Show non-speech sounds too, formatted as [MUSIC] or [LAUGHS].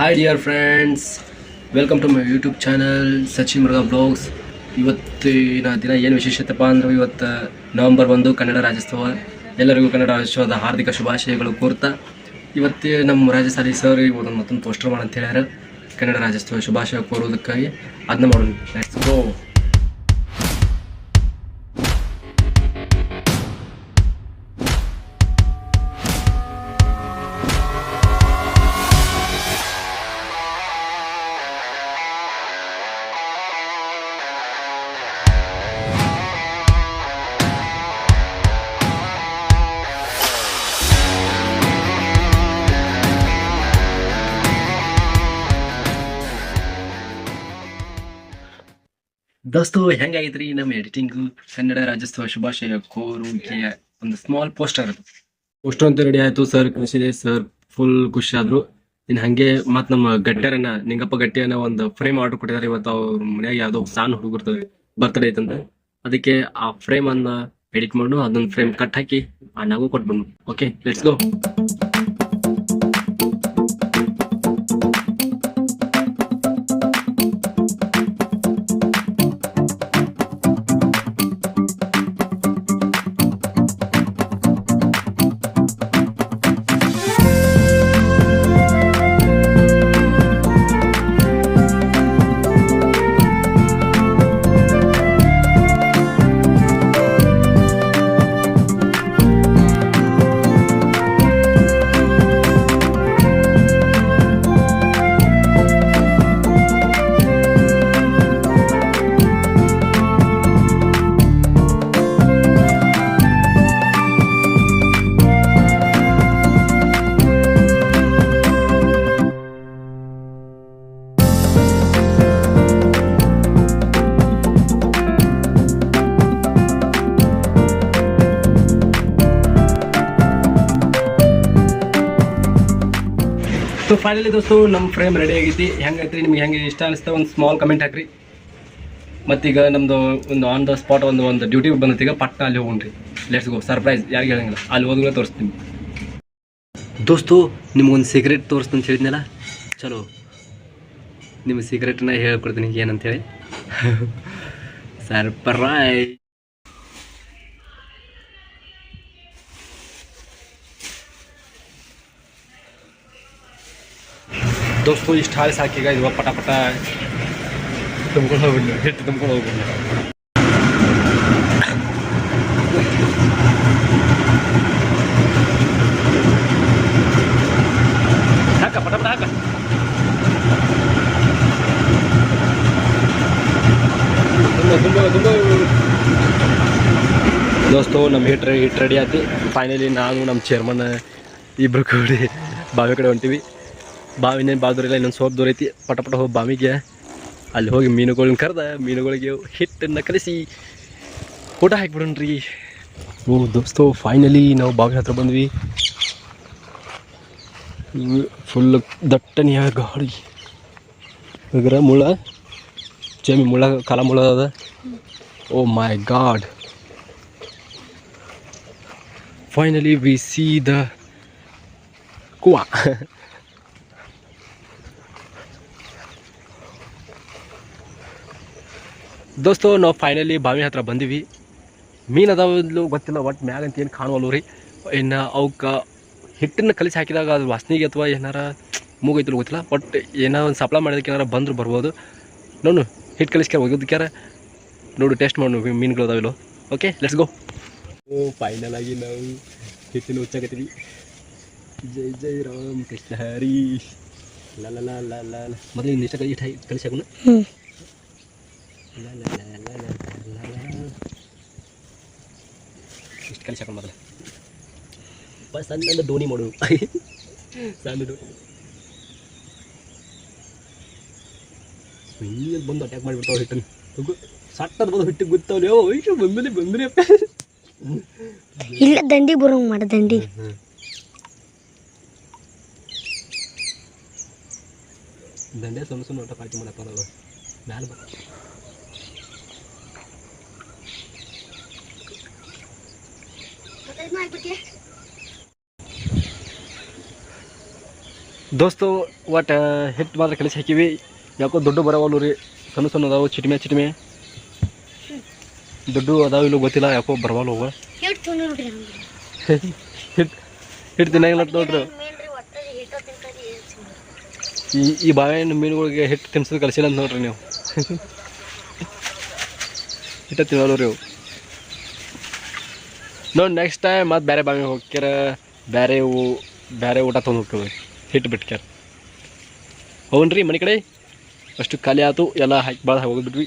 Hi dear friends welcome to my YouTube channel Sachin Mriga blogs ಇವತ್ತಿನ ದಿನ ಏನು ವಿಶೇಷತೆಪ್ಪ ಅಂದ್ರೆ ಇವತ್ತು ನವಂಬರ್ ಒಂದು, ಕನ್ನಡ ರಾಜ್ಯೋತ್ಸವ. ಎಲ್ಲರಿಗೂ ಕನ್ನಡ ರಾಜ್ಯೋತ್ಸವದ ಹಾರ್ದಿಕ ಶುಭಾಶಯಗಳು ಕೋರ್ತಾ. ಇವತ್ತೇ ನಮ್ಮ ರಾಜ್ಯ ಸಾಲಿ ಸರ್ ಇವತ್ತು ಮತ್ತೊಂದು ಪೋಸ್ಟರ್ ಮಾಡಂತ ಹೇಳ್ಯಾರ. ಕನ್ನಡ ರಾಜ್ಯೋತ್ಸವ ಶುಭಾಶಯ ಕೋರೋದಕ್ಕಾಗಿ ಅದನ್ನ ಮಾಡೋಣ. ದೋಸ್ತು ಹೆಂಗಾಗೈತ್ರಿ ನಮ್ಮ ಎಡಿಟಿಂಗ್ ಕನ್ನಡ ರಾಜ್ಯೋತ್ಸವ ಶುಭಾಶಯ ಕೋರು ಒಂದು ಸ್ಮಾಲ್ ಪೋಸ್ಟರ್ ಅದು. ಪೋಸ್ಟರ್ ಅಂತ ರೆಡಿ ಆಯ್ತು ಸರ್ ಕಳಿಸಿದೆ ಸರ್ ಫುಲ್ ಖುಷಿ ಆದ್ರು. ಇನ್ ಹಂಗೆ ಮತ್ ನಮ್ಮ ಗಟ್ಟರನ್ನ ನಿಂಗಪ್ಪ ಗಟ್ಟಿಯನ್ನ ಒಂದು ಫ್ರೇಮ್ ಆರ್ಡರ್ ಕೊಟ್ಟಿದ್ದಾರೆ. ಇವತ್ತು ಅವ್ರ ಮನ್ಯಾಗ ಯಾವ್ದೋ ಸಣ್ಣ ಹುಡುಗರ್ತದೆ ಬರ್ತಡೇ ಐತಂತ ಅದಕ್ಕೆ ಆ ಫ್ರೇಮ್ ಅನ್ನ ಎಡಿಟ್ ಮಾಡು ಅದೊಂದು ಫ್ರೇಮ್ ಕಟ್ ಹಾಕಿ ಆ ನಗು ಕೊಟ್ಬಿಡ್ನು. Okay let's go so finally ದೋಸ್ತು ನಮ್ಮ ಫ್ರೇಮ್ ರೆಡಿ ಆಗೈತಿ ಹೆಂಗೈತ್ರಿ? ನಿಮ್ಗೆ ಹೆಂಗೆ ಇಷ್ಟ ಅನಿಸ್ತಾ? ಒಂದು ಸ್ಮಾಲ್ ಕಮೆಂಟ್ ಹಾಕ್ರಿ. ಮತ್ತೀಗ ನಮ್ಮದು ಒಂದು ಆನ್ ದ ಸ್ಪಾಟ್ ಒಂದು ಒಂದು ಡ್ಯೂಟಿ ಈಗ ಪಟ್ಟ ಅಲ್ಲಿ ಹೋಗ್ರಿ ಲೆಟ್ಸ್ ಗೋ ಸರ್ಪ್ರೈಸ್ ಯಾರಿಗೆ ಹೇಳಂಗಿಲ್ಲ. ಅಲ್ಲಿ ಹೋದ್ರೆ ತೋರಿಸ್ತೀನಿ ದೋಸ್ತು, ನಿಮ್ಗೊಂದು ಸೀಕ್ರೆಟ್ ತೋರಿಸ್ತೀನಿ ಅಂತ ಹೇಳಿದ್ನಲ್ಲ? ಚಲೋ. ನಿಮ್ಮ ಸೀಕ್ರೆಟನ್ನ ಹೇಳ್ಕೊಡ್ತೀನಿ ಏನಂತೇಳಿ ಸರ್ಪ್ರೈಸ್ [LAUGHS] ತುಂಬ್ಕೊಂಡು ಹೋಗ್ಬಿಡ್ಲಿ ಹಾಕ ಪಟ ಪಟ ಹಾಕ ತುಂಬ ತುಂಬ ತುಂಬ ದೋಸ್ತು ನಮ್ಮ ಹಿಟ್ ರೆಡಿ ಹಿಟ್ ರೆಡಿ ಆಯ್ತು ಫೈನಲಿ ನಾನು ನಮ್ಮ ಚೇರ್ಮನ್ ಇಬ್ರು ಕೂಡಿ ಬಾವಿ ಕಡೆ ಹೊಂಟಿವಿ ಬಾವಿನೇ ಬಾದೂರಿಲ್ಲ ಇನ್ನೊಂದು ಸೋಪ್ ದೂರ ಐತಿ ಪಟ ಪಟ ಹೋಗಿ ಬಾವಿಗೆ. ಅಲ್ಲಿ ಹೋಗಿ ಮೀನುಗಳನ್ನ ಕರೆದ, ಮೀನುಗಳಿಗೆ ಹಿಟ್ಟನ್ನು ಕಲಿಸಿ ಊಟ ಹಾಕ್ಬಿಡೋಣ್ರಿ. ಓ, ದೋಸ್ತು ಫೈನಲಿ ನಾವು ಬಾವಿ ಹತ್ರ ಬಂದ್ವಿ. ಫುಲ್ ದಟ್ಟನೆಯ ಗಾಳಿ. ಇದ್ರ ಮುಳ್ಳ, ಜಮಿ ಮುಳ್ಳ, ಕಾಲ ಮುಳ್ಳ ಅದ. ಓ my god finally we see the ಕುವಾ. ದೋಸ್ತು ನಾವು ಫೈನಲಿ ಬಾವಿ ಹತ್ರ ಬಂದೀವಿ. ಮೀನು ಅದಾವಲ್ಲೂ ಗೊತ್ತಿಲ್ಲ ಒಟ್ಟು ಮ್ಯಾಗ ಅಂತ ಏನು ಕಾಣುವಲ್ವ ರೀ. ಇನ್ನು ಅವಕ್ಕೆ ಹಿಟ್ಟನ್ನು ಕಲಿಸಿ ಹಾಕಿದಾಗ ಅದು ವಾಸನೆಗೆ ಅಥವಾ ಏನಾರ ಮೂಗೈತಿಲ್ಲ ಗೊತ್ತಿಲ್ಲ ಬಟ್ ಏನೋ ಒಂದು ಸಪ್ಲೈ ಮಾಡೋದಕ್ಕೆ ಏನಾರ ಬಂದರು ಬರ್ಬೋದು. ನೋಡು ಹಿಟ್ಟು ಕಲಿಸ್ಕೆ ಯಾರ ನೋಡು ಟೇಸ್ಟ್ ಮಾಡು ಮೀನುಗಳು ಅದಾವಿಲ್ಲ. Okay let's go oh final ಆಗಿ ನಾವು ಹಿಟ್ಟಿನ ಹುಚ್ಚಾಕತ್ತೀವಿ ಜೈ ಜೈ ರಾಮ್ ಕೃಷ್ಣ ಹರಿ. ಲ ಲ ಲ ಲ ಲ ಲ. ಮೊದಲು ಇನ್ನು ಇಷ್ಟ ಹಿಟ್ಟು ಕಲಿಸಾಕ ಇಷ್ಟು ಕಲಿಸಿ ಹಾಕೊಂಡು ಮೊದಲು ಬಸ್ ಸಣ್ಣ ಡೋನಿ ಮಾಡು. ಸಣ್ಣ ಡೋನಿ ಹಿಂಗೆ ಬಂದು ಅಟ್ಯಾಕ್ ಮಾಡಿಬಿಡ್ತಾವೆ ಹಿಟ್ಟನ್ನು. ಹೋಗು. ಸಟ್ಟದ ಬಂದು ಹಿಟ್ಟಿಗೆ ಗೊತ್ತಾವಲ್ಲ ಓ ಐಶು ಬಂದಲ್ಲಿ ಬಂದ್ರಿ ಅಪ್ಪ ಇಲ್ಲ ದಂಡಿ ಬರೋಂಗ್ ಮಾಡ ದಂಡಿ. ದಂಡೆ ಸಣ್ಣ ಸಣ್ಣ ಊಟ ಪಾರ್ಟಿ ಮಾಡಪ್ಪ ಮ್ಯಾಲ ಮ್ಯಾಲೆ ಬಾ. ದೋಸ್ತು ಒಟ್ಟು ಹಿಟ್ಟು ಮಾತ್ರ ಕಲಿಸಿ ಹಾಕಿವಿ. ಯಾಕೋ ದೊಡ್ಡ ಬರವಲ್ಲು ರೀ. ಸಣ್ಣ ಸಣ್ಣ ಅದಾವು ಚಿಟಿಮೆ ಚಿಟಿಮೆ. ದೊಡ್ಡ ಅದಾವ ಇಲ್ಲೂ ಗೊತ್ತಿಲ್ಲ ಯಾಕೋ ಬರವಲ್ಲ ಹೋಗ ಹಿಟ್ಟು ಹಿಟ್ಟು ತಿನ್ನಂಗಿಲ್ಲ ನೋಡ್ರಿ. ಈ ಈ ಬಾಳೆಹಣ್ಣು ಮೀನುಗಳಿಗೆ ಹಿಟ್ಟು ತಿನ್ಸೋದು ಕಲಿಸಿಲ್ಲ ಅಂತ ನೋಡ್ರಿ ನೀವು. ಹಿಟ್ಟ ತಿನ್ನೋಲ್ಲ ರೀ ಅವು ನೋಡಿ ನೆಕ್ಸ್ಟ್ ಟೈಮ್ ಮತ್ತೆ ಬೇರೆ ಬಾವಿ ಹೋಗ್ಕಿರ ಬೇರೆ ಊ ಬೇರೆ ಊಟ ತೊಗೊಂಡು ಹೋಗ್ತೇವೆ. ಹಿಟ್ಟು ಬಿಟ್ಕ್ಯಾರ. ಹೋಗ್ರಿ ಮನೆ ಕಡೆ? ಅಷ್ಟು ಖಾಲಿ ಆಯ್ತು ಎಲ್ಲ ಹಾಕಿ ಭಾಳ ಹೋಗಿಬಿಟ್ವಿ